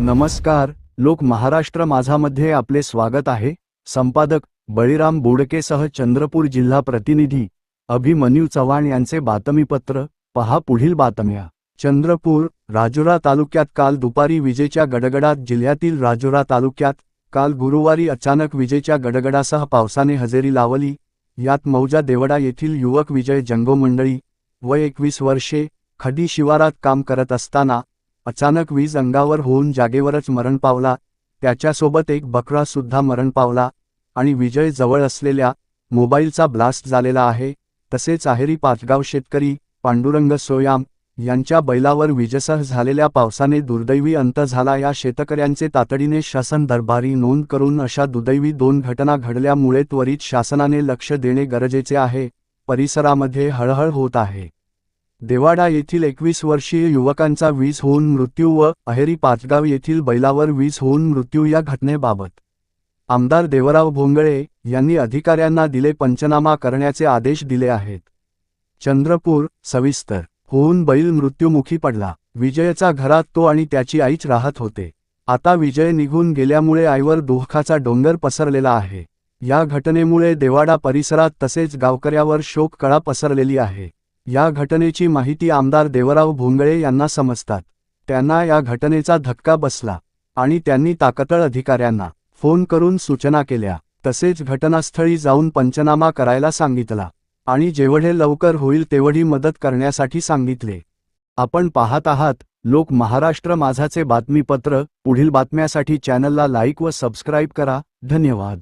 नमस्कार लोक महाराष्ट्र माझामध्ये आपले स्वागत आहे. संपादक बळीराम बोडकेसह चंद्रपूर जिल्हा प्रतिनिधी अभिमन्यू चव्हाण यांचे बातमीपत्र. पहा पुढील बातम्या. चंद्रपूर राजुरा तालुक्यात काल दुपारी विजेच्या गडगडात जिल्ह्यातील राजुरा तालुक्यात काल गुरुवारी अचानक विजेच्या गडगडासह पावसाने हजेरी लावली. यात मौजा देवडा येथील युवक विजय जंगो मंडळी व एकवीस वर्षे खडी शिवारात काम करत असताना अचानक वीज अंगावर होऊन जागेवरच मरण पावला. त्याच्यासोबत एक बकरा सुद्धा मरण पावला. आणि विजय जवळ असलेल्या मोबाईलचा ब्लास्ट झालेला आहे. तसेच आहेरी पाचगाव शेतकरी पांडुरंग सोयाम यांच्या बैलावर विजसह झालेल्या पावसाने दुर्दैवी अंत झाला. या शेतकऱ्यांचे तातडीने शासन दरबारी नोंद करून अशा दुदैवी दोन घटना घडल्यामुळे त्वरित शासनाने लक्ष देणे गरजेचे आहे. परिसरामध्ये हळहळ होत आहे. देवाडा येथील एकवीस वर्षीय युवकांचा वीज होऊन मृत्यू व अहेरी पाचगाव येथील बैलावर वीज होऊन मृत्यू या घटनेबाबत. आमदार देवराव भोंगळे यांनी अधिकाऱ्यांना दिले पंचनामा करण्याचे आदेश दिले आहेत. चंद्रपूर सविस्तर होऊन बैल मृत्युमुखी पडला. विजयचा घरात तो आणि त्याची आईच राहत होते. आता विजय निघून गेल्यामुळे आईवर दुःखाचा डोंगर पसरलेला आहे. या घटनेमुळे देवाडा परिसरात तसेच गावकऱ्यावर शोककळा पसरलेली आहे. या घटनेची माहिती आमदार देवराव भोंगळे यांना समजतात. त्यांना या घटनेचा धक्का बसला आणि त्यांनी ताकतळ अधिकाऱ्यांना फोन करून सूचना केल्या. तसेच घटनास्थळी जाऊन पंचनामा करायला सांगितला आणि जेवढे लवकर होईल तेवढी मदत करण्यासाठी सांगितले. आपण पाहत आहात लोक महाराष्ट्र माझाचे बातमीपत्र पुढील बातम्यासाठी चॅनलला लाईक व सबस्क्राईब करा. धन्यवाद.